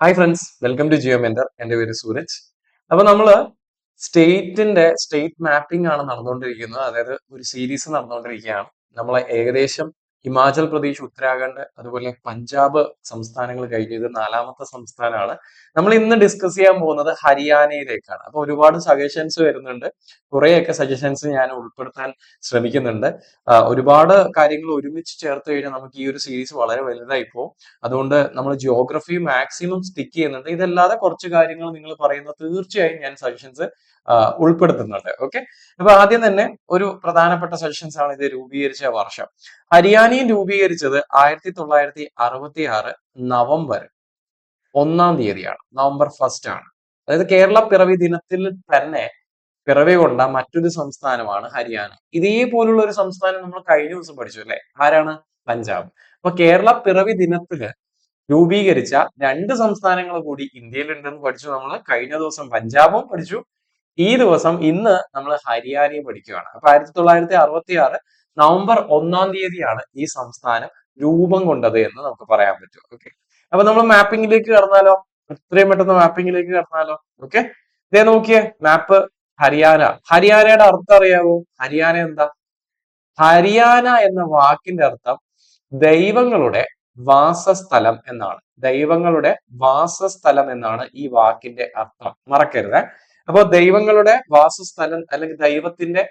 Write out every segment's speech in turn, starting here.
Hi friends welcome to Geo mentor എന്റെ പേര് സൂരജ്. അപ്പൊ നമ്മൾ സ്റ്റേറ്റിന്റെ സ്റ്റേറ്റ് മാപ്പിംഗ് ആണ് നടന്നുകൊണ്ടിരിക്കുന്നത്. അതായത് ഒരു സീരീസ് നടന്നുകൊണ്ടിരിക്കുകയാണ്. നമ്മൾ ഏകദേശം ഹിമാചൽ പ്രദേശ് ഉത്തരാഖണ്ഡ് അതുപോലെ പഞ്ചാബ് സംസ്ഥാനങ്ങൾ കഴിഞ്ഞ് ഇത് നാലാമത്തെ സംസ്ഥാനമാണ്. നമ്മൾ ഇന്ന് ഡിസ്കസ് ചെയ്യാൻ പോകുന്നത് ഹരിയാനയിലേക്കാണ്. അപ്പൊ ഒരുപാട് സജഷൻസ് വരുന്നുണ്ട്. കുറേയൊക്കെ സജഷൻസ് ഞാൻ ഉൾപ്പെടുത്താൻ ശ്രമിക്കുന്നുണ്ട്. ഒരുപാട് കാര്യങ്ങൾ ഒരുമിച്ച് ചേർത്ത് കഴിഞ്ഞാൽ നമുക്ക് ഈ ഒരു സീരീസ് വളരെ വലുതായി പോകും അതുകൊണ്ട് നമ്മൾ ജിയോഗ്രഫി മാക്സിമം സ്റ്റിക്ക് ചെയ്യുന്നുണ്ട്. ഇതല്ലാതെ കുറച്ച് കാര്യങ്ങൾ നിങ്ങൾ പറയുന്ന തീർച്ചയായും ഞാൻ സജഷൻസ് ഉൾപ്പെടുത്തുന്നുണ്ട്. ഓക്കെ അപ്പൊ ആദ്യം തന്നെ ഒരു പ്രധാനപ്പെട്ട സജഷൻസ് ആണ് ഇത് രൂപീകരിച്ച വർഷം. ഹരിയാനയും രൂപീകരിച്ചത് ആയിരത്തി തൊള്ളായിരത്തി അറുപത്തി ആറ് നവംബർ ഒന്നാം തീയതിയാണ്. നവംബർ ഫസ്റ്റ് ആണ്. അതായത് കേരള പിറവി ദിനത്തിൽ തന്നെ പിറവി കൊണ്ട മറ്റൊരു സംസ്ഥാനമാണ് ഹരിയാന. ഇതേപോലുള്ള ഒരു സംസ്ഥാനം നമ്മൾ കഴിഞ്ഞ ദിവസം പഠിച്ചു അല്ലെ? ആരാണ്? പഞ്ചാബ്. അപ്പൊ കേരള പിറവി ദിനത്തിൽ രൂപീകരിച്ച രണ്ട് സംസ്ഥാനങ്ങൾ കൂടി ഇന്ത്യയിലുണ്ടെന്ന് പഠിച്ചു. നമ്മൾ കഴിഞ്ഞ ദിവസം പഞ്ചാബും പഠിച്ചു. ഈ ദിവസം ഇന്ന് നമ്മൾ ഹരിയാനയും പഠിക്കുകയാണ്. അപ്പൊ ആയിരത്തി തൊള്ളായിരത്തി അറുപത്തി ആറ് നവംബർ ഒന്നാം തീയതിയാണ് ഈ സംസ്ഥാനം രൂപം കൊണ്ടത് എന്ന് നമുക്ക് പറയാൻ പറ്റും. ഓക്കെ അപ്പൊ നമ്മൾ മാപ്പിംഗിലേക്ക് കടന്നാലോ? എത്രയും പെട്ടെന്ന് മാപ്പിംഗിലേക്ക് കടന്നാലോ? ഓക്കെ ഇതേ നോക്കിയേ മാപ്പ് ഹരിയാന. ഹരിയാനയുടെ അർത്ഥം അറിയാവോ? ഹരിയാന എന്താ? ഹരിയാന എന്ന വാക്കിന്റെ അർത്ഥം ദൈവങ്ങളുടെ വാസസ്ഥലം എന്നാണ്. ദൈവങ്ങളുടെ വാസസ്ഥലം എന്നാണ് ഈ വാക്കിന്റെ അർത്ഥം. മറക്കരുത്. അപ്പൊ ദൈവങ്ങളുടെ വാസസ്ഥലം അല്ലെങ്കിൽ ദൈവത്തിന്റെ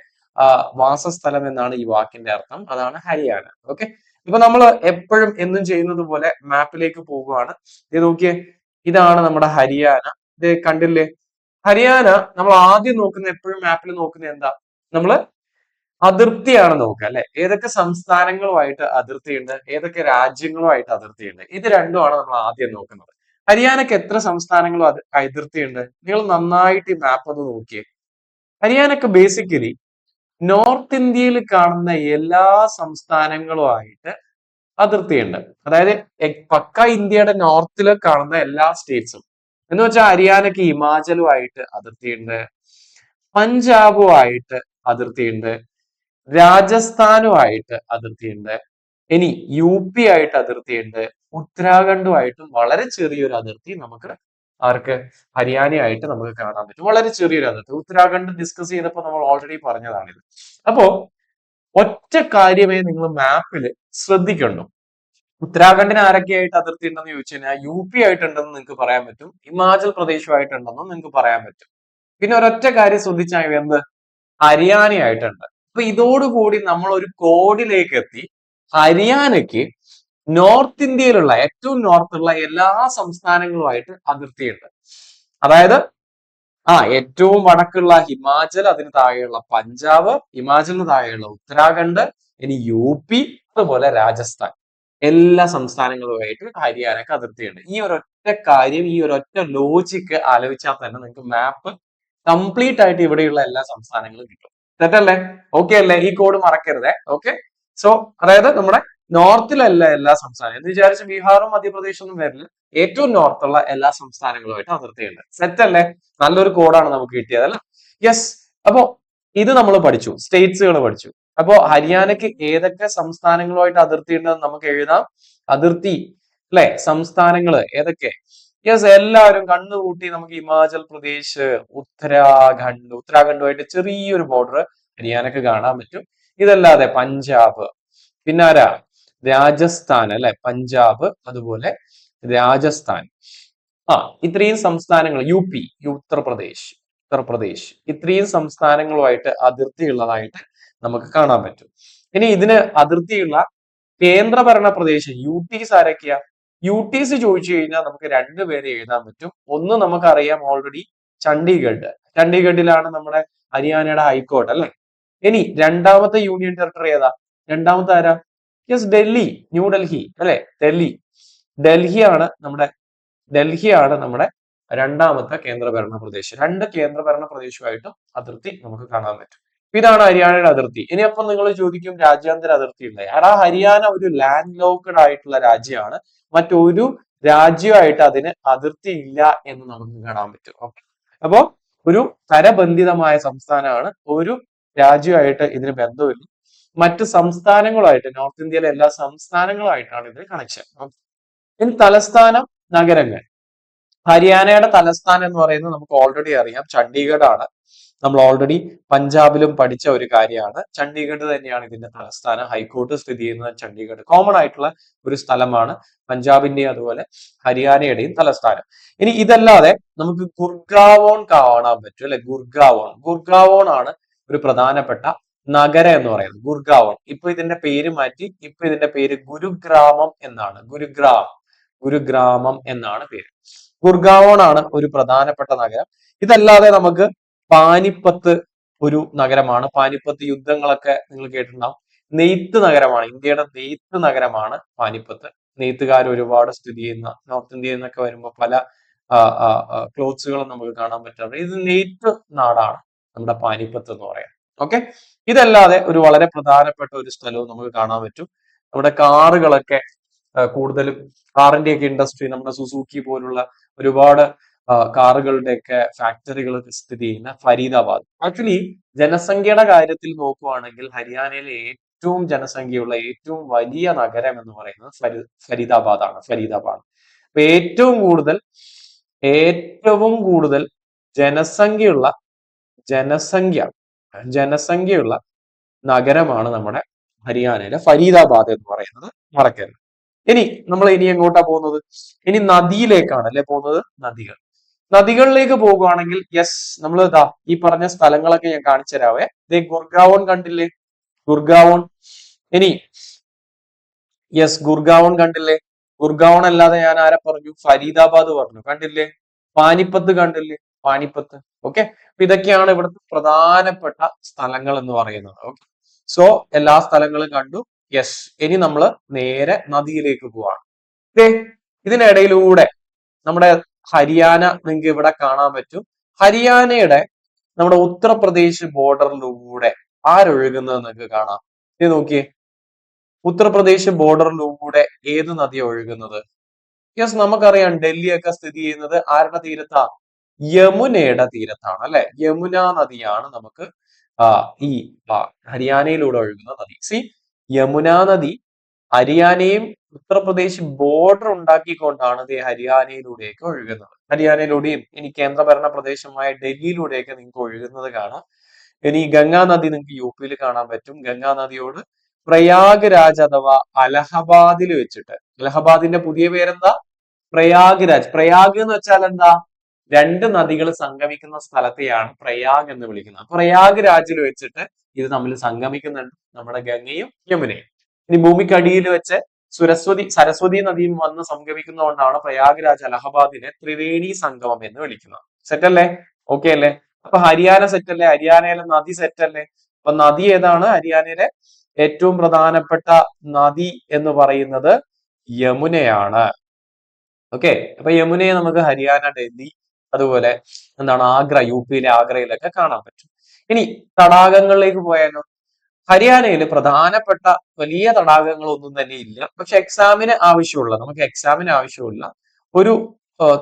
വാസസ്ഥലം എന്നാണ് ഈ വാക്കിന്റെ അർത്ഥം. അതാണ് ഹരിയാന. ഓക്കെ ഇപ്പൊ നമ്മൾ എപ്പോഴും എന്നും ചെയ്യുന്നത് പോലെ മാപ്പിലേക്ക് പോവുകയാണ്. ഇത് നോക്കിയേ ഇതാണ് നമ്മുടെ ഹരിയാന. ഇത് കണ്ടില്ലേ? ഹരിയാന നമ്മൾ ആദ്യം നോക്കുന്ന എപ്പോഴും മാപ്പിൽ നോക്കുന്ന എന്താ? നമ്മൾ അതിർത്തിയാണ് നോക്കുക അല്ലെ? ഏതൊക്കെ സംസ്ഥാനങ്ങളുമായിട്ട് അതിർത്തിയുണ്ട്? ഏതൊക്കെ രാജ്യങ്ങളുമായിട്ട് അതിർത്തിയുണ്ട്? ഇത് രണ്ടുമാണ് നമ്മൾ ആദ്യം നോക്കുന്നത്. ഹരിയാനക്ക് എത്ര സംസ്ഥാനങ്ങളും അത് അതിർത്തിയുണ്ട്? നിങ്ങൾ നന്നായിട്ട് ഈ മാപ്പ് ഒന്ന് നോക്കിയേ. ഹരിയാനക്ക് ബേസിക്കലി നോർത്ത് ഇന്ത്യയിൽ കാണുന്ന എല്ലാ സംസ്ഥാനങ്ങളുമായിട്ട് അതിർത്തിയുണ്ട്. അതായത് പക്ക ഇന്ത്യയുടെ നോർത്തിൽ കാണുന്ന എല്ലാ സ്റ്റേറ്റ്സും. എന്ന് വെച്ചാൽ ഹരിയാനയ്ക്ക് ഹിമാചലുമായിട്ട് അതിർത്തിയുണ്ട്. പഞ്ചാബുമായിട്ട് അതിർത്തിയുണ്ട്. രാജസ്ഥാനുമായിട്ട് അതിർത്തിയുണ്ട്. ഇനി യു പി ആയിട്ട് അതിർത്തിയുണ്ട്. ഉത്തരാഖണ്ഡുമായിട്ടും വളരെ ചെറിയൊരു അതിർത്തി നമുക്ക് ആർക്ക്? ഹരിയാനയായിട്ട് നമുക്ക് കാണാൻ പറ്റും. വളരെ ചെറിയൊരു അതിർത്തി. ഉത്തരാഖണ്ഡ് ഡിസ്കസ് ചെയ്തപ്പോൾ നമ്മൾ ഓൾറെഡി പറഞ്ഞതാണിത് അപ്പോ ഒറ്റ കാര്യമേ നിങ്ങൾ മാപ്പിൽ ശ്രദ്ധിക്കണ്ടു. ഉത്തരാഖണ്ഡിന് ആരൊക്കെയായിട്ട് അതിർത്തി ഉണ്ടെന്ന് ചോദിച്ചു കഴിഞ്ഞാൽ യു പി ആയിട്ടുണ്ടെന്ന് നിങ്ങൾക്ക് പറയാൻ പറ്റും. ഹിമാചൽ പ്രദേശുമായിട്ടുണ്ടെന്നും നിങ്ങൾക്ക് പറയാൻ പറ്റും. പിന്നെ ഒരൊറ്റ കാര്യം ശ്രദ്ധിച്ചാൽ എന്ത്? ഹരിയാനയായിട്ടുണ്ട്. അപ്പൊ ഇതോടുകൂടി നമ്മൾ ഒരു കോഡിലേക്ക് എത്തി. ഹരിയാനയ്ക്ക് നോർത്ത് ഇന്ത്യയിലുള്ള ഏറ്റവും നോർത്തുള്ള എല്ലാ സംസ്ഥാനങ്ങളുമായിട്ട് അതിർത്തിയുണ്ട്. അതായത് ആ ഏറ്റവും വടക്കുള്ള ഹിമാചൽ അതിന് താഴെയുള്ള പഞ്ചാബ് ഹിമാചലിന് താഴെയുള്ള ഉത്തരാഖണ്ഡ് ഇനി യു പി അതുപോലെ രാജസ്ഥാൻ. എല്ലാ സംസ്ഥാനങ്ങളുമായിട്ട് ഹരിയാനക്ക് അതിർത്തിയുണ്ട്. ഈ ഒരൊറ്റ കാര്യം ഈ ഒരൊറ്റ ലോജിക്ക് ആലോചിച്ചാൽ തന്നെ നിങ്ങൾക്ക് മാപ്പ് കംപ്ലീറ്റ് ആയിട്ട് ഇവിടെയുള്ള എല്ലാ സംസ്ഥാനങ്ങളും കിട്ടും. തെറ്റല്ലേ? ഓക്കെ അല്ലേ? ഈ കോഡ് മറക്കരുതേ. ഓക്കെ സോ അതായത് നമ്മുടെ നോർത്തിലല്ല എല്ലാ സംസ്ഥാനവും എന്ന് വിചാരിച്ച് ബീഹാറും മധ്യപ്രദേശും ഒന്നും വരില്ല. ഏറ്റവും നോർത്തുള്ള എല്ലാ സംസ്ഥാനങ്ങളുമായിട്ട് അതിർത്തിയുണ്ട്. സെറ്റ് അല്ലേ? നല്ലൊരു കോഡാണ് നമുക്ക് കിട്ടിയത് അല്ല? യെസ് അപ്പോ ഇത് നമ്മൾ പഠിച്ചു. സ്റ്റേറ്റ്സുകൾ പഠിച്ചു. അപ്പോ ഹരിയാനക്ക് ഏതൊക്കെ സംസ്ഥാനങ്ങളുമായിട്ട് അതിർത്തി ഉണ്ടെന്ന് നമുക്ക് എഴുതാം. അതിർത്തി അല്ലെ? സംസ്ഥാനങ്ങൾ ഏതൊക്കെ? യെസ് എല്ലാവരും കണ്ണുകൂട്ടി നമുക്ക് ഹിമാചൽ പ്രദേശ് ഉത്തരാഖണ്ഡ്. ഉത്തരാഖണ്ഡുമായിട്ട് ചെറിയൊരു ബോർഡർ ഹരിയാനക്ക് കാണാൻ പറ്റും. ഇതല്ലാതെ പഞ്ചാബ്. പിന്നെ ആരാ രാജസ്ഥാൻ അല്ലെ പഞ്ചാബ് അതുപോലെ രാജസ്ഥാൻ. ആ ഇത്രയും സംസ്ഥാനങ്ങൾ യു പി ഉത്തർപ്രദേശ് ഉത്തർപ്രദേശ്. ഇത്രയും സംസ്ഥാനങ്ങളുമായിട്ട് അതിർത്തിയുള്ളതായിട്ട് നമുക്ക് കാണാൻ പറ്റും. ഇനി ഇതിന് അതിർത്തിയുള്ള കേന്ദ്രഭരണ പ്രദേശം യു ടിസ് ആരൊക്കെയാ? യു ടിസ് ചോദിച്ചു കഴിഞ്ഞാൽ നമുക്ക് രണ്ടുപേരെ എഴുതാൻ പറ്റും. ഒന്ന് നമുക്കറിയാം ഓൾറെഡി ചണ്ഡീഗഡ്. ചണ്ഡീഗഡിലാണ് നമ്മുടെ ഹരിയാനയുടെ ഹൈക്കോർട്ട് അല്ലെ? ഇനി രണ്ടാമത്തെ യൂണിയൻ ടെറിട്ടറി ഏതാ? രണ്ടാമത്തെ ആരാ? യെസ് ഡൽഹി ന്യൂഡൽഹി അല്ലെ? ഡൽഹി ഡൽഹിയാണ് നമ്മുടെ ഡൽഹിയാണ് നമ്മുടെ രണ്ടാമത്തെ കേന്ദ്രഭരണ പ്രദേശം. രണ്ട് കേന്ദ്രഭരണ പ്രദേശമായിട്ടും അതിർത്തി നമുക്ക് കാണാൻ പറ്റും. ഇതാണ് ഹരിയാനയുടെ അതിർത്തി. ഇനി അപ്പം നിങ്ങൾ ചോദിക്കും രാജ്യാന്തര അതിർത്തി ഉണ്ട് ആ ഹരിയാന ഒരു ലാൻഡ് ലോക്ക്ഡ് ആയിട്ടുള്ള രാജ്യമാണ്. മറ്റൊരു രാജ്യമായിട്ട് അതിന് അതിർത്തി ഇല്ല എന്ന് നമുക്ക് കാണാൻ പറ്റും. ഓക്കെ. അപ്പോ ഒരു തരബന്ധിതമായ സംസ്ഥാനമാണ്. ഒരു രാജ്യമായിട്ട് ഇതിന് ബന്ധമില്ല. മറ്റ് സംസ്ഥാനങ്ങളായിട്ട് നോർത്ത് ഇന്ത്യയിലെ എല്ലാ സംസ്ഥാനങ്ങളായിട്ടാണ് ഇതിന് കണക്ഷൻ ഇനി തലസ്ഥാനം നഗരങ്ങൾ. ഹരിയാനയുടെ തലസ്ഥാനം എന്ന് പറയുന്നത് നമുക്ക് ഓൾറെഡി അറിയാം. ചണ്ഡീഗഡ് ആണ് നമ്മൾ ഓൾറെഡി പഞ്ചാബിലും പഠിച്ച ഒരു കാര്യമാണ്. ചണ്ഡീഗഡ് തന്നെയാണ് ഇതിന്റെ തലസ്ഥാനം. ഹൈക്കോർട്ട് സ്ഥിതി ചെയ്യുന്നത് ചണ്ഡീഗഡ്. കോമൺ ആയിട്ടുള്ള ഒരു സ്ഥലമാണ് പഞ്ചാബിന്റെയും അതുപോലെ ഹരിയാനയുടെയും തലസ്ഥാനം. ഇനി ഇതല്ലാതെ നമുക്ക് ഗുർഗാവോൺ കാണാൻ പറ്റും അല്ലെ? ഗുർഗാവോൺ. ഗുർഗാവോൺ ആണ് ഒരു പ്രധാനപ്പെട്ട നഗരം എന്ന് പറയുന്നത് ഗുർഗാവം. ഇപ്പൊ ഇതിന്റെ പേര് മാറ്റി ഇപ്പൊ ഇതിന്റെ പേര് ഗുരുഗ്രാമം എന്നാണ്. ഗുരുഗ്രാം ഗുരുഗ്രാമം എന്നാണ് പേര്. ഗുർഗാവോൺ ഒരു പ്രധാനപ്പെട്ട നഗരം. ഇതല്ലാതെ നമുക്ക് പാനിപ്പത്ത് ഒരു നഗരമാണ്. പാനിപ്പത്ത് യുദ്ധങ്ങളൊക്കെ നിങ്ങൾ കേട്ടിട്ടുണ്ടാവും. നെയ്ത്ത് നഗരമാണ്. ഇന്ത്യയുടെ നെയ്ത്ത് നഗരമാണ് പാനിപ്പത്ത്. നെയ്ത്തുകാർ ഒരുപാട് സ്ഥിതി ചെയ്യുന്ന നോർത്ത് ഇന്ത്യയിൽ നിന്നൊക്കെ വരുമ്പോൾ പല ക്ലോത്ത്സുകളും നമുക്ക് കാണാൻ പറ്റാറുണ്ട് ഇത് നെയ്ത്ത് നാടാണ് നമ്മുടെ പാനിപ്പത്ത് എന്ന് പറയാം ഓക്കെ ഇതല്ലാതെ ഒരു വളരെ പ്രധാനപ്പെട്ട ഒരു സ്ഥലവും നമുക്ക് കാണാൻ പറ്റും. നമ്മുടെ കാറുകളൊക്കെ കൂടുതലും കാറിന്റെ ഒക്കെ ഇൻഡസ്ട്രി നമ്മുടെ സുസൂക്കി പോലുള്ള ഒരുപാട് കാറുകളുടെയൊക്കെ ഫാക്ടറികൾ സ്ഥിതി ചെയ്യുന്ന ഫരീദാബാദ്. ആക്ച്വലി ജനസംഖ്യയുടെ കാര്യത്തിൽ നോക്കുവാണെങ്കിൽ ഹരിയാനയിലെ ഏറ്റവും ജനസംഖ്യയുള്ള ഏറ്റവും വലിയ നഗരം എന്ന് പറയുന്നത് ഫരി ഫരീദാബാദ് ആണ് ഫരീദാബാദ്. അപ്പൊ ഏറ്റവും കൂടുതൽ ഏറ്റവും കൂടുതൽ ജനസംഖ്യയുള്ള ജനസംഖ്യ ജനസംഖ്യയുള്ള നഗരമാണ് നമ്മുടെ ഹരിയാനയിലെ ഫരീദാബാദ് എന്ന് പറയുന്നത് മറക്കരുത് ഇനി നമ്മൾ ഇനി എങ്ങോട്ടാ പോകുന്നത്? ഇനി നദിയിലേക്കാണ് അല്ലെ പോകുന്നത്? നദികൾ. നദികളിലേക്ക് പോകുകയാണെങ്കിൽ യെസ് നമ്മൾ ഇതാ ഈ പറഞ്ഞ സ്ഥലങ്ങളൊക്കെ ഞാൻ കാണിച്ചു തരാവേ. ഇതേ ഗുർഗാവോൺ കണ്ടില്ലേ? ഗുർഗാവോൺ. ഇനി യെസ് ഗുർഗാവോൺ കണ്ടില്ലേ? ഗുർഗാവോൺ അല്ലാതെ ഞാൻ ആരെ പറഞ്ഞു? ഫരീദാബാദ് പറഞ്ഞു. കണ്ടില്ലേ? പാനിപ്പത്ത് കണ്ടില്ലേ? പാനിപ്പത്ത്. ഓക്കെ അപ്പൊ ഇതൊക്കെയാണ് ഇവിടുത്തെ പ്രധാനപ്പെട്ട സ്ഥലങ്ങൾ എന്ന് പറയുന്നത്. ഓക്കെ സോ എല്ലാ സ്ഥലങ്ങളും കണ്ടു. യെസ് ഇനി നമ്മൾ നേരെ നദിയിലേക്ക് പോവാണ്. ഇതിനിടയിലൂടെ നമ്മുടെ ഹരിയാന നിങ്ങൾക്ക് ഇവിടെ കാണാൻ പറ്റും. ഹരിയാനയുടെ നമ്മുടെ ഉത്തർപ്രദേശ് ബോർഡറിലൂടെ ആരൊഴുകുന്നത് നിങ്ങൾക്ക് കാണാം. ഇത് നോക്കിയേ. ഉത്തർപ്രദേശ് ബോർഡറിലൂടെ ഏത് നദിയാണ് ഒഴുകുന്നത്? യെസ് നമുക്കറിയാം. ഡൽഹിയൊക്കെ സ്ഥിതി ചെയ്യുന്നത് ആരുടെ തീരത്താ? യമുനയുടെ തീരത്താണ് അല്ലെ? യമുന നദിയാണ് നമുക്ക് ഈ ഹരിയാനയിലൂടെ ഒഴുകുന്ന നദി. സി യമുന നദി ഹരിയാനയും ഉത്തർപ്രദേശ് ബോർഡർ ഉണ്ടാക്കിക്കൊണ്ടാണ് ഇത് ഹരിയാനയിലൂടെയൊക്കെ ഒഴുകുന്നത്. ഹരിയാനയിലൂടെയും ഇനി കേന്ദ്രഭരണ പ്രദേശമായ ഡൽഹിയിലൂടെയൊക്കെ നിങ്ങൾക്ക് ഒഴുകുന്നത് കാണാം. ഇനി ഗംഗാ നദി നിങ്ങൾക്ക് യു പിയിൽ കാണാൻ പറ്റും. ഗംഗാ നദിയോട് പ്രയാഗ് രാജ് അഥവാ അലഹബാദിൽ വെച്ചിട്ട്. അലഹബാദിന്റെ പുതിയ പേരെന്താ? പ്രയാഗ് രാജ് പ്രയാഗ് എന്ന് വെച്ചാൽ എന്താ രണ്ട് നദികൾ സംഗമിക്കുന്ന സ്ഥലത്തെയാണ് പ്രയാഗ് എന്ന് വിളിക്കുന്നത്. പ്രയാഗ് രാജിൽ വെച്ചിട്ട് ഇത് തമ്മിൽ സംഗമിക്കുന്നുണ്ട് നമ്മുടെ ഗംഗയും യമുനയും. ഇനി ഭൂമിക്കടിയിൽ വെച്ച് സുരസ്വതി സരസ്വതി നദിയും വന്ന് സംഗമിക്കുന്നതുകൊണ്ടാണ് പ്രയാഗ്രാജ് അലഹബാദിനെ ത്രിവേണി സംഗമം എന്ന് വിളിക്കുന്നത്. സെറ്റ് അല്ലേ ഓക്കെ അല്ലേ? അപ്പൊ ഹരിയാന സെറ്റ് അല്ലേ ഹരിയാനയിലെ നദി സെറ്റ് അല്ലേ അപ്പൊ നദി ഏതാണ്? ഹരിയാനയിലെ ഏറ്റവും പ്രധാനപ്പെട്ട നദി എന്ന് പറയുന്നത് യമുനയാണ്. ഓക്കെ അപ്പൊ യമുനയെ നമുക്ക് ഹരിയാന ഡൽഹി അതുപോലെ എന്താണ് ആഗ്ര യു പിയിലെ ആഗ്രയിലൊക്കെ കാണാൻ പറ്റും. ഇനി തടാകങ്ങളിലേക്ക് പോയാലോ? ഹരിയാനയിൽ പ്രധാനപ്പെട്ട വലിയ തടാകങ്ങളൊന്നും തന്നെ ഇല്ല. പക്ഷെ എക്സാമിന് ആവശ്യമുള്ള നമുക്ക് എക്സാമിന് ആവശ്യമുള്ള ഒരു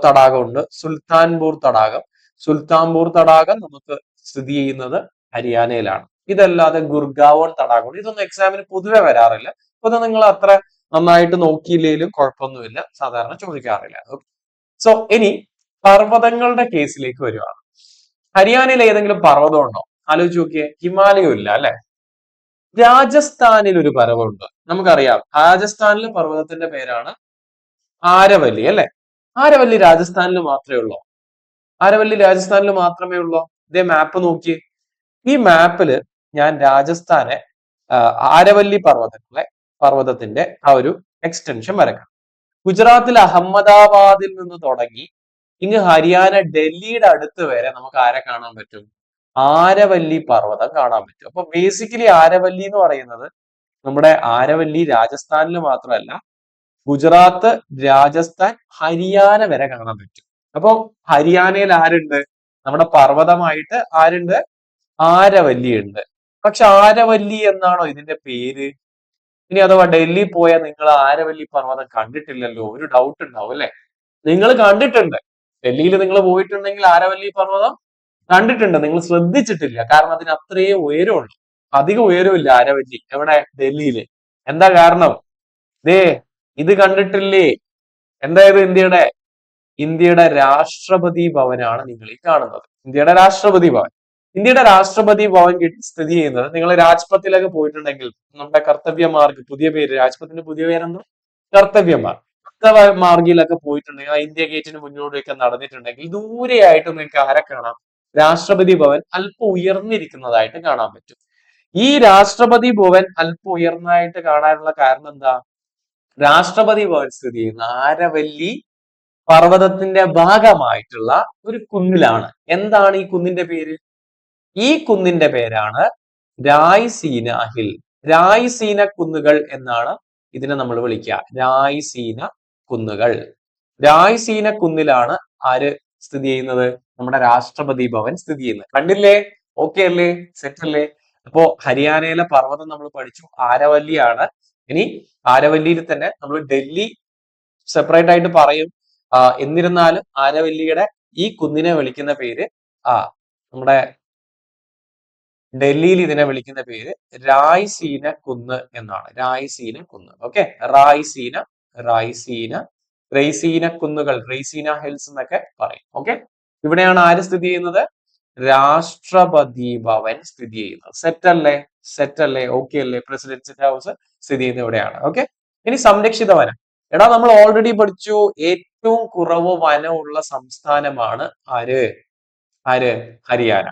തടാകമുണ്ട്. സുൽത്താൻപൂർ തടാകം. സുൽത്താൻപൂർ തടാകം നമുക്ക് സ്ഥിതി ചെയ്യുന്നത് ഹരിയാനയിലാണ്. ഇതല്ലാതെ ഗുർഗാവോൺ തടാകം ഇതൊന്നും എക്സാമിന് പൊതുവെ വരാറില്ല. അപ്പൊ നിങ്ങൾ അത്ര നന്നായിട്ട് നോക്കിയില്ലെങ്കിലും കുഴപ്പമൊന്നുമില്ല. സാധാരണ ചോദിക്കാറില്ല. സോ ഇനി പർവതങ്ങളുടെ കേസിലേക്ക് വരുവാണ്. ഹരിയാനയിൽ ഏതെങ്കിലും പർവതം ഉണ്ടോ? ആലോചിച്ച് നോക്കിയേ ഹിമാലയം ഇല്ല അല്ലെ? രാജസ്ഥാനിൽ ഒരു പർവതമുണ്ട്. നമുക്കറിയാം രാജസ്ഥാനിലെ പർവതത്തിന്റെ പേരാണ് ആരവല്ലി അല്ലെ? ആരവല്ലി രാജസ്ഥാനിൽ മാത്രമേ ഉള്ളൂ? ആരവല്ലി രാജസ്ഥാനിൽ മാത്രമേ ഉള്ളൂ? ഇതേ മാപ്പ് നോക്കിയേ. ഈ മാപ്പിൽ ഞാൻ രാജസ്ഥാനെ ആരവല്ലി പർവതങ്ങളെ പർവതത്തിന്റെ ആ ഒരു എക്സ്റ്റൻഷൻ വരക്കാം. ഗുജറാത്തിലെ അഹമ്മദാബാദിൽ നിന്ന് തുടങ്ങി ഇങ്ങ് ഹരിയാന ഡൽഹിയുടെ അടുത്ത് വരെ നമുക്ക് ആരെ കാണാൻ പറ്റും? ആരവല്ലി പർവതം കാണാൻ പറ്റും. അപ്പൊ ബേസിക്കലി ആരവല്ലി എന്ന് പറയുന്നത് നമ്മുടെ ആരവല്ലി രാജസ്ഥാനിൽ മാത്രമല്ല ഗുജറാത്ത് രാജസ്ഥാൻ ഹരിയാന വരെ കാണാൻ പറ്റും. അപ്പൊ ഹരിയാനയിൽ ആരുണ്ട്? നമ്മുടെ പർവതമായിട്ട് ആരുണ്ട്? ആരവല്ലി ഉണ്ട്. പക്ഷെ ആരവല്ലി എന്നാണോ ഇതിന്റെ പേര്? ഇനി അഥവാ ഡൽഹി പോയാൽ നിങ്ങൾ ആരവല്ലി പർവതം കണ്ടിട്ടില്ലല്ലോ ഒരു ഡൗട്ട് ഉണ്ടാവും അല്ലെ? നിങ്ങൾ കണ്ടിട്ടുണ്ട്. ഡൽഹിയിൽ നിങ്ങൾ പോയിട്ടുണ്ടെങ്കിൽ ആരവല്ലി പർവതം കണ്ടിട്ടുണ്ട്. നിങ്ങൾ ശ്രദ്ധിച്ചിട്ടില്ല. കാരണം അതിന് അത്രയും ഉയരമുള്ളൂ. അധികം ഉയരമില്ല ആരവല്ലി എവിടെ? ഡൽഹിയിൽ. എന്താ കാരണം? ദേ ഇത് കണ്ടിട്ടില്ലേ? എന്തായത് ഇന്ത്യയുടെ? ഇന്ത്യയുടെ രാഷ്ട്രപതി ഭവനാണ് നിങ്ങൾ ഈ കാണുന്നത്. ഇന്ത്യയുടെ രാഷ്ട്രപതി ഭവൻ. ഇന്ത്യയുടെ രാഷ്ട്രപതി ഭവൻ കിട്ടി സ്ഥിതി ചെയ്യുന്നത് നിങ്ങൾ രാജ്പഥിലൊക്കെ പോയിട്ടുണ്ടെങ്കിൽ നമ്മുടെ കർത്തവ്യമാർക്ക് പുതിയ പേര് രാജ്പഥിന്റെ പുതിയ പേരെന്തോ? കർത്തവ്യമാർഗ് കർത്തവ്യമാർഗിലൊക്കെ പോയിട്ടുണ്ടെങ്കിൽ ആ ഇന്ത്യ ഗേറ്റിന് മുന്നോട്ടൊക്കെ നടന്നിട്ടുണ്ടെങ്കിൽ ദൂരെയായിട്ട് നിങ്ങൾക്ക് ആരെ കാണാം? രാഷ്ട്രപതി ഭവൻ അല്പം ഉയർന്നിരിക്കുന്നതായിട്ട് കാണാൻ പറ്റും. ഈ രാഷ്ട്രപതി ഭവൻ അല്പം ഉയർന്നതായിട്ട് കാണാനുള്ള കാരണം എന്താ? രാഷ്ട്രപതി ഭവൻ സ്ഥിതി ചെയ്യുന്ന ആരവല്ലി പർവതത്തിന്റെ ഭാഗമായിട്ടുള്ള ഒരു കുന്നിലാണ്. എന്താണ് ഈ കുന്നിന്റെ പേര്? ഈ കുന്നിന്റെ പേരാണ് രായ്സീന ഹിൽ. രായ്സീന കുന്നുകൾ എന്നാണ് ഇതിനെ നമ്മൾ വിളിക്കുക. രായ്സീന കുന്നുകൾ. രായ്സീന കുന്നിലാണ് ആര് സ്ഥിതി ചെയ്യുന്നത്? നമ്മുടെ രാഷ്ട്രപതി ഭവൻ സ്ഥിതി ചെയ്യുന്നത്. കണ്ടില്ലേ? ഓക്കെ അല്ലേ? സെറ്റ് അല്ലേ? അപ്പോ ഹരിയാനയിലെ പർവതം നമ്മൾ പഠിച്ചു. ആരവല്ലിയാണ്. ഇനി ആരവല്ലിയിൽ തന്നെ നമ്മൾ ഡൽഹി സെപ്പറേറ്റ് ആയിട്ട് പറയും. എന്നിരുന്നാലും ആരവല്ലിയുടെ ഈ കുന്നിനെ വിളിക്കുന്ന പേര് ആ നമ്മുടെ ഡൽഹിയിൽ ഇതിനെ വിളിക്കുന്ന പേര് രായ്സീന കുന്ന് എന്നാണ്. രായ്സീന കുന്ന്. ഓക്കെ റായ്സീന റായ്സീന റൈസീന കുന്നുകൾ റൈസീന ഹിൽസ് എന്നൊക്കെ പറയും. ഓക്കെ ഇവിടെയാണ് ആര് സ്ഥിതി ചെയ്യുന്നത്? രാഷ്ട്രപതി ഭവൻ സ്ഥിതി ചെയ്യുന്നത്. സെറ്റ് അല്ലേ? സെറ്റ് അല്ലേ? ഓക്കെ അല്ലേ? പ്രസിഡൻസിന്റെ ഹൗസ് സ്ഥിതി ചെയ്യുന്നത് ഇവിടെയാണ്. ഓക്കെ ഇനി സംരക്ഷിത വനം. എടാ നമ്മൾ ഓൾറെഡി പഠിച്ചു. ഏറ്റവും കുറവ് വനമുള്ള സംസ്ഥാനമാണ് ആര്? ആര്? ഹരിയാന.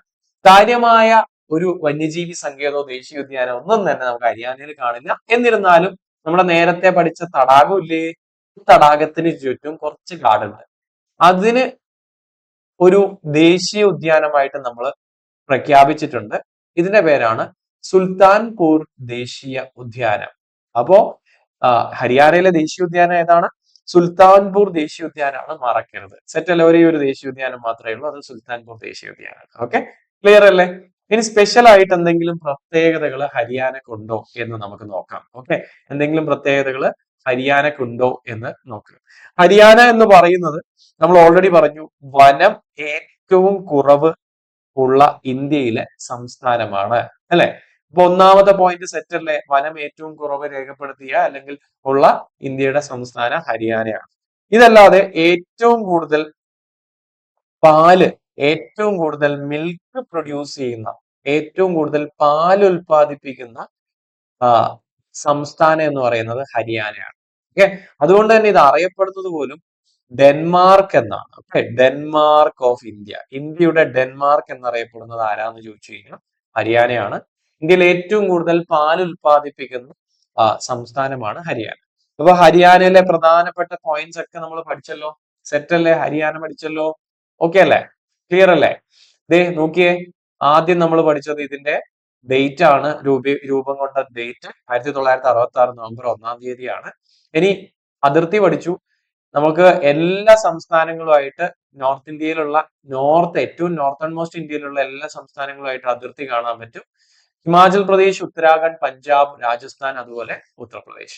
കാര്യമായ ഒരു വന്യജീവി സങ്കേതമോ ദേശീയോദ്യാനോ ഒന്നും തന്നെ നമുക്ക് ഹരിയാനയിൽ കാണില്ല. എന്നിരുന്നാലും നമ്മുടെ നേരത്തെ പഠിച്ച തടാകം ഇല്ലേ തടാകത്തിന് ചുറ്റും കുറച്ച് കാടുണ്ട്. അതിന് ഒരു ദേശീയ ഉദ്യാനമായിട്ട് നമ്മൾ പ്രഖ്യാപിച്ചിട്ടുണ്ട്. ഇതിന്റെ പേരാണ് സുൽത്താൻപൂർ ദേശീയ ഉദ്യാനം. അപ്പോ ഹരിയാനയിലെ ദേശീയ ഉദ്യാനം ഏതാണ്? സുൽത്താൻപൂർ ദേശീയ ഉദ്യാനമാണ് മറക്കരുത്. സെറ്റ് ഒരേ ഒരു ദേശീയ ഉദ്യാനം മാത്രമേ ഉള്ളൂ. അത് സുൽത്താൻപൂർ ദേശീയ ഉദ്യാനമാണ്. ഓക്കെ? ക്ലിയർ അല്ലേ ഇനി സ്പെഷ്യൽ ആയിട്ട് എന്തെങ്കിലും പ്രത്യേകതകൾ ഹരിയാനക്കുണ്ടോ എന്ന് നമുക്ക് നോക്കാം. ഓക്കെ എന്തെങ്കിലും പ്രത്യേകതകൾ ഹരിയാനക്കുണ്ടോ എന്ന് നോക്കുക. ഹരിയാന എന്ന് പറയുന്നത് നമ്മൾ ഓൾറെഡി പറഞ്ഞു വനം ഏറ്റവും കുറവ് ഉള്ള ഇന്ത്യയിലെ സംസ്ഥാനമാണ്. അല്ലെ? അപ്പൊ ഒന്നാമത്തെ പോയിന്റ് സെറ്റ് അല്ലേ? വനം ഏറ്റവും കുറവ് രേഖപ്പെടുത്തിയ അല്ലെങ്കിൽ ഉള്ള ഇന്ത്യയുടെ സംസ്ഥാനം ഹരിയാനയാണ്. ഇതല്ലാതെ ഏറ്റവും കൂടുതൽ പാൽ ഏറ്റവും കൂടുതൽ മിൽക്ക് പ്രൊഡ്യൂസ് ചെയ്യുന്ന ഏറ്റവും കൂടുതൽ പാൽ ഉൽപ്പാദിപ്പിക്കുന്ന സംസ്ഥാനം എന്ന് പറയുന്നത് ഹരിയാനയാണ്. ഓക്കെ അതുകൊണ്ട് തന്നെ ഇത് അറിയപ്പെടുന്നത് പോലും ഡെൻമാർക്ക് എന്നാണ്. Okay Denmark of India. ഇന്ത്യയുടെ ഡെൻമാർക്ക് എന്നറിയപ്പെടുന്നത് ആരാന്ന് ചോദിച്ചു കഴിഞ്ഞാൽ ഹരിയാനയാണ്. ഇന്ത്യയിൽ ഏറ്റവും കൂടുതൽ പാൽ ഉൽപ്പാദിപ്പിക്കുന്ന സംസ്ഥാനമാണ് ഹരിയാന. അപ്പൊ ഹരിയാനയിലെ പ്രധാനപ്പെട്ട പോയിന്റ്സ് ഒക്കെ നമ്മൾ പഠിച്ചല്ലോ? സെറ്റ് അല്ലേ? ഹരിയാന പഠിച്ചല്ലോ? ഓക്കെ അല്ലേ? ക്ലിയർ അല്ലേ? ദേ നോക്കിയേ ആദ്യം നമ്മൾ പഠിച്ചത് ഇതിന്റെ ഡേറ്റ് ആണ്. രൂപ രൂപം കൊണ്ട ഡേറ്റ് ആയിരത്തി തൊള്ളായിരത്തി അറുപത്തി ആറ് നവംബർ ഒന്നാം തീയതിയാണ്. ഇനി അതിർത്തി പഠിച്ചു. നമുക്ക് എല്ലാ സംസ്ഥാനങ്ങളുമായിട്ട് നോർത്ത് ഇന്ത്യയിലുള്ള നോർത്ത് ഏറ്റവും നോർത്ത് മോസ്റ്റ് ഇന്ത്യയിലുള്ള എല്ലാ സംസ്ഥാനങ്ങളുമായിട്ട് അതിർത്തി കാണാൻ പറ്റും. ഹിമാചൽ പ്രദേശ് ഉത്തരാഖണ്ഡ് പഞ്ചാബ് രാജസ്ഥാൻ അതുപോലെ ഉത്തർപ്രദേശ്.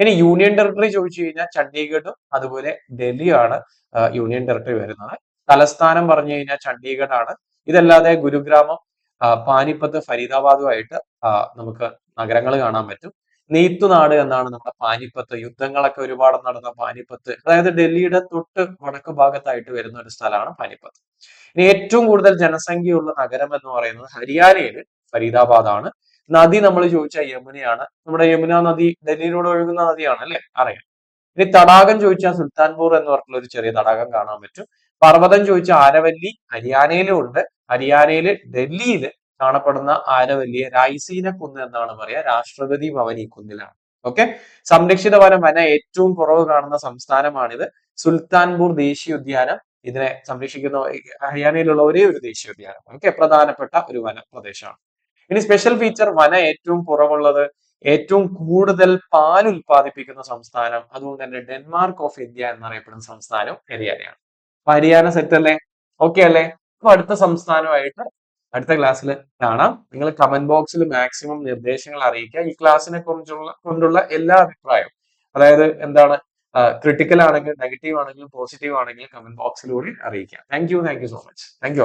ഇനി യൂണിയൻ ടെറിട്ടറി ചോദിച്ചു കഴിഞ്ഞാൽ ചണ്ഡീഗഡും അതുപോലെ ഡൽഹിയാണ് ആ, യൂണിയൻ ടെറിട്ടറി വരുന്നത്. തലസ്ഥാനം പറഞ്ഞു കഴിഞ്ഞാൽ ചണ്ഡീഗഡ് ആണ് ഇതല്ലാതെ ഗുരുഗ്രാമം പാനിപ്പത്ത് ഫരീദാബാദുമായിട്ട് നമുക്ക് നഗരങ്ങൾ കാണാൻ പറ്റും. നെയ്ത്തുനാട് എന്നാണ് നമ്മുടെ പാനിപ്പത്ത്. യുദ്ധങ്ങളൊക്കെ ഒരുപാട് നടന്ന പാനിപ്പത്ത്. അതായത് ഡൽഹിയുടെ തൊട്ട് വടക്ക് ഭാഗത്തായിട്ട് വരുന്ന ഒരു സ്ഥലമാണ് പാനിപ്പത്ത്. ഇനി ഏറ്റവും കൂടുതൽ ജനസംഖ്യയുള്ള നഗരം എന്ന് പറയുന്നത് ഹരിയാനയിൽ ഫരീദാബാദ് ആണ് നദി നമ്മൾ ചോദിച്ച യമുനയാണ്. നമ്മുടെ യമുന നദി ഡൽഹിയിലൂടെ ഒഴുകുന്ന നദിയാണ് അല്ലെ അറിയാം. ഇനി തടാകം ചോദിച്ചാൽ സുൽത്താൻപൂർ എന്ന് പറഞ്ഞിട്ടുള്ള ഒരു ചെറിയ തടാകം കാണാൻ പറ്റും. പർവതം ചോദിച്ച ആനവല്ലി ഹരിയാനയിലും ഉണ്ട്. ഹരിയാനയിൽ ഡൽഹിയിൽ കാണപ്പെടുന്ന ആനവല്ലിയെ രായ്സീന കുന്ന് എന്നാണ് പറയാ. രാഷ്ട്രപതി ഭവൻ ഈ കുന്നിലാണ്. ഓക്കെ സംരക്ഷിത വനം വന ഏറ്റവും കുറവ് കാണുന്ന സംസ്ഥാനമാണിത്. സുൽത്താൻപൂർ ദേശീയ ഉദ്യാനം ഇതിനെ സംരക്ഷിക്കുന്ന ഹരിയാനയിലുള്ള ഒരേ ഒരു ദേശീയ ഉദ്യാനം ഓക്കെ പ്രധാനപ്പെട്ട ഒരു വന പ്രദേശമാണ് ഇനി സ്പെഷ്യൽ ഫീച്ചർ വന ഏറ്റവും കുറവുള്ളത് ഏറ്റവും കൂടുതൽ പാൽ ഉൽപ്പാദിപ്പിക്കുന്ന സംസ്ഥാനം അതുകൊണ്ട് തന്നെ ഡെൻമാർക്ക് ഓഫ് ഇന്ത്യ എന്നറിയപ്പെടുന്ന സംസ്ഥാനം ഹരിയാനയാണ്. ഹരിയാന സെറ്റ് അല്ലേ ഓക്കെ അല്ലേ? അപ്പൊ അടുത്ത സംസ്ഥാനമായിട്ട് അടുത്ത ക്ലാസ്സിൽ കാണാം. നിങ്ങൾ കമന്റ് ബോക്സിൽ മാക്സിമം നിർദ്ദേശങ്ങൾ അറിയിക്കുക. ഈ ക്ലാസ്സിനെ കുറിച്ചുള്ള കൊണ്ടുള്ള എല്ലാ അഭിപ്രായവും. അതായത് എന്താണ് ക്രിട്ടിക്കൽ ആണെങ്കിലും നെഗറ്റീവ് ആണെങ്കിലും പോസിറ്റീവ് ആണെങ്കിലും കമന്റ് ബോക്സിലൂടെ അറിയിക്കുക. Thank you thank you so much thank you